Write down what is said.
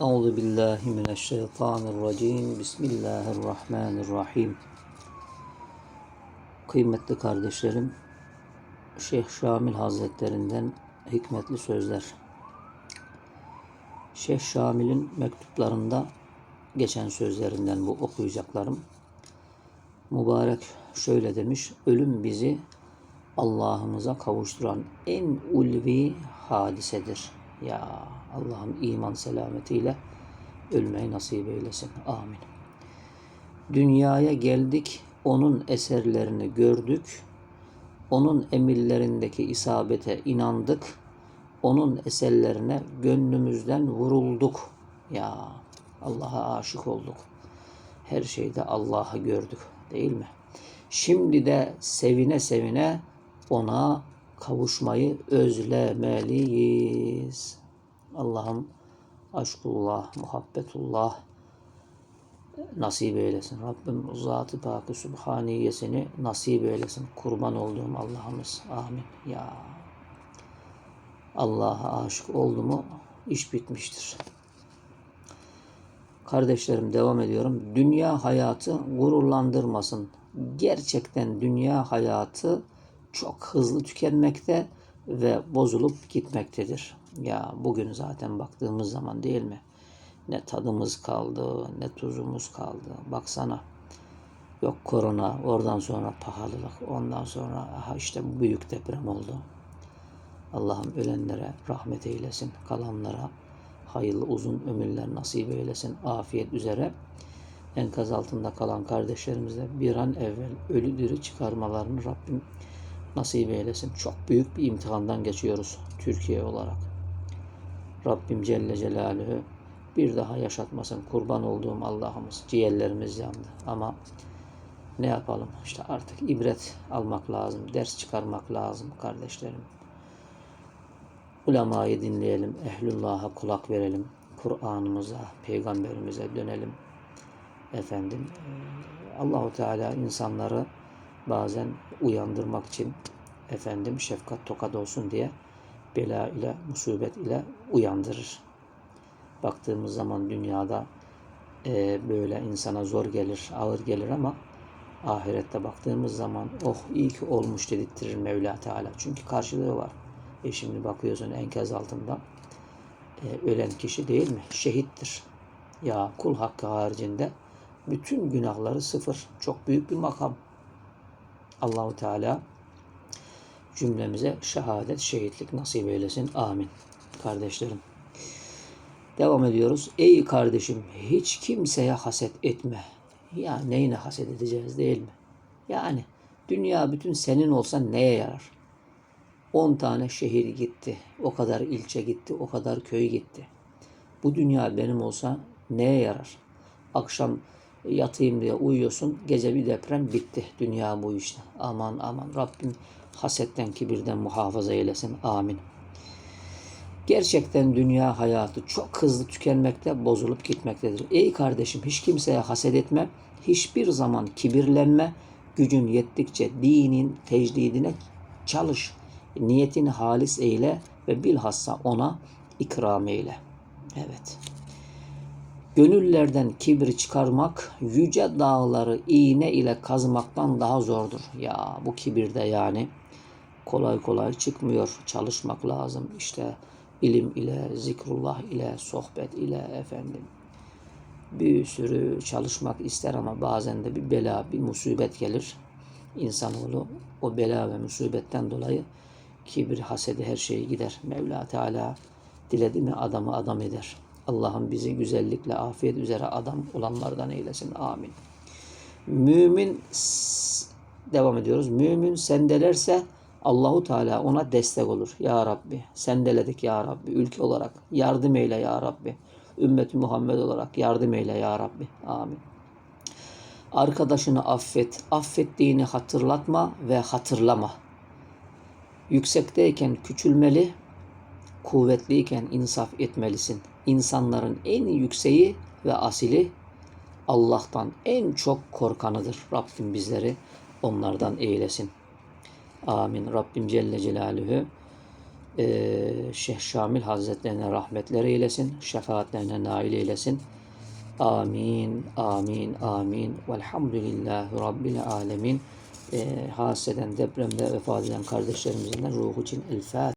Euzu billahi mineşşeytanirracim. Bismillahirrahmanirrahim. Kıymetli kardeşlerim, Şeyh Şamil Hazretlerinden hikmetli sözler. Şeyh Şamil'in mektuplarında geçen sözlerinden bu okuyacaklarım. Mübarek şöyle demiş, ölüm bizi Allah'ımıza kavuşturan en ulvi hadisedir. Ya Allah'ım iman selametiyle ölmeyi nasip eylesin. Amin. Dünyaya geldik, onun eserlerini gördük. Onun emirlerindeki isabete inandık. Onun eserlerine gönlümüzden vurulduk. Ya Allah'a aşık olduk. Her şeyde Allah'ı gördük değil mi? Şimdi de sevine sevine ona kavuşmayı özlemeliyiz. Allah'ım aşkullah, muhabbetullah nasip eylesin. Rabbim zat-ı pakı subhaniyesini nasip eylesin. Kurban olduğum Allah'ımız. Amin. Ya Allah'a aşık oldu mu iş bitmiştir. Kardeşlerim devam ediyorum. Dünya hayatı gururlandırmasın. Gerçekten dünya hayatı çok hızlı tükenmekte ve bozulup gitmektedir. Ya bugün zaten baktığımız zaman değil mi? Ne tadımız kaldı, ne tuzumuz kaldı. Baksana. Yok korona, oradan sonra pahalılık, ondan sonra aha işte büyük deprem oldu. Allah'ım ölenlere rahmet eylesin, kalanlara hayırlı uzun ömürler nasip eylesin, afiyet üzere. Enkaz altında kalan kardeşlerimize bir an evvel ölü diri çıkarmalarını Rabbim nasip eylesin. Çok büyük bir imtihandan geçiyoruz Türkiye olarak. Rabbim Celle Celaluhu bir daha yaşatmasın. Kurban olduğum Allah'ımız. Ciğerlerimiz yandı. Ama ne yapalım? İşte artık ibret almak lazım. Ders çıkarmak lazım kardeşlerim. Ulemayı dinleyelim. Ehlullah'a kulak verelim. Kur'an'ımıza, peygamberimize dönelim. Efendim Allahu Teala insanları bazen uyandırmak için efendim şefkat tokat olsun diye bela ile musibet ile uyandırır. Baktığımız zaman dünyada e, böyle insana zor gelir, ağır gelir ama ahirette baktığımız zaman oh iyi ki olmuş dedirttirir Mevla Teala. Çünkü karşılığı var. E şimdi bakıyorsun enkaz altında e, ölen kişi değil mi? Şehittir. Ya kul hakkı haricinde bütün günahları sıfır. Çok büyük bir makam. Allahu Teala cümlemize şehadet, şehitlik nasip eylesin. Amin. Kardeşlerim. Devam ediyoruz. Ey kardeşim hiç kimseye haset etme. Ya neyine haset edeceğiz değil mi? Yani dünya bütün senin olsa neye yarar? 10 tane şehir gitti. O kadar ilçe gitti. O kadar köy gitti. Bu dünya benim olsa neye yarar? Akşam yatayım diye uyuyorsun. Gece bir deprem bitti. Dünya bu işte. Aman aman Rabbim hasetten kibirden muhafaza eylesin. Amin. Gerçekten dünya hayatı çok hızlı tükenmekte, bozulup gitmektedir. Ey kardeşim hiç kimseye haset etme, hiçbir zaman kibirlenme, gücün yettikçe dinin tecdidine çalış, niyetini halis eyle ve bilhassa ona ikram eyle. Evet. Gönüllerden kibri çıkarmak yüce dağları iğne ile kazmaktan daha zordur. Ya bu kibirde yani kolay kolay çıkmıyor. Çalışmak lazım. İşte ilim ile, zikrullah ile, sohbet ile efendim. Bir sürü çalışmak ister ama bazen de bir bela, bir musibet gelir. İnsanoğlu o bela ve musibetten dolayı kibir, hasedi her şeyi gider. Mevla Teala diledi mi adamı adam eder. Allah'ım bizi güzellikle, afiyet üzere adam olanlardan eylesin. Amin. Mümin devam ediyoruz. Mümin sendelerse Allahu Teala ona destek olur. Ya Rabbi sendeledik ya Rabbi ülke olarak yardım eyle ya Rabbi. Ümmeti Muhammed olarak yardım eyle ya Rabbi. Amin. Arkadaşını affet. Affettiğini hatırlatma ve hatırlama. Yüksekteyken küçülmeli, kuvvetliyken insaf etmelisin. İnsanların en yükseği ve asili Allah'tan en çok korkanıdır. Rabbim bizleri onlardan eylesin. Amin. Rabbim Celle Celaluhu Ee, Şeyh Şamil Hazretlerine rahmetler eylesin. Şefaatlerine nail eylesin. Amin, amin, amin. Velhamdülillahi Rabbil alemin. Ee, haseden depremde vefat eden kardeşlerimizin de ruhu için El Fatiha.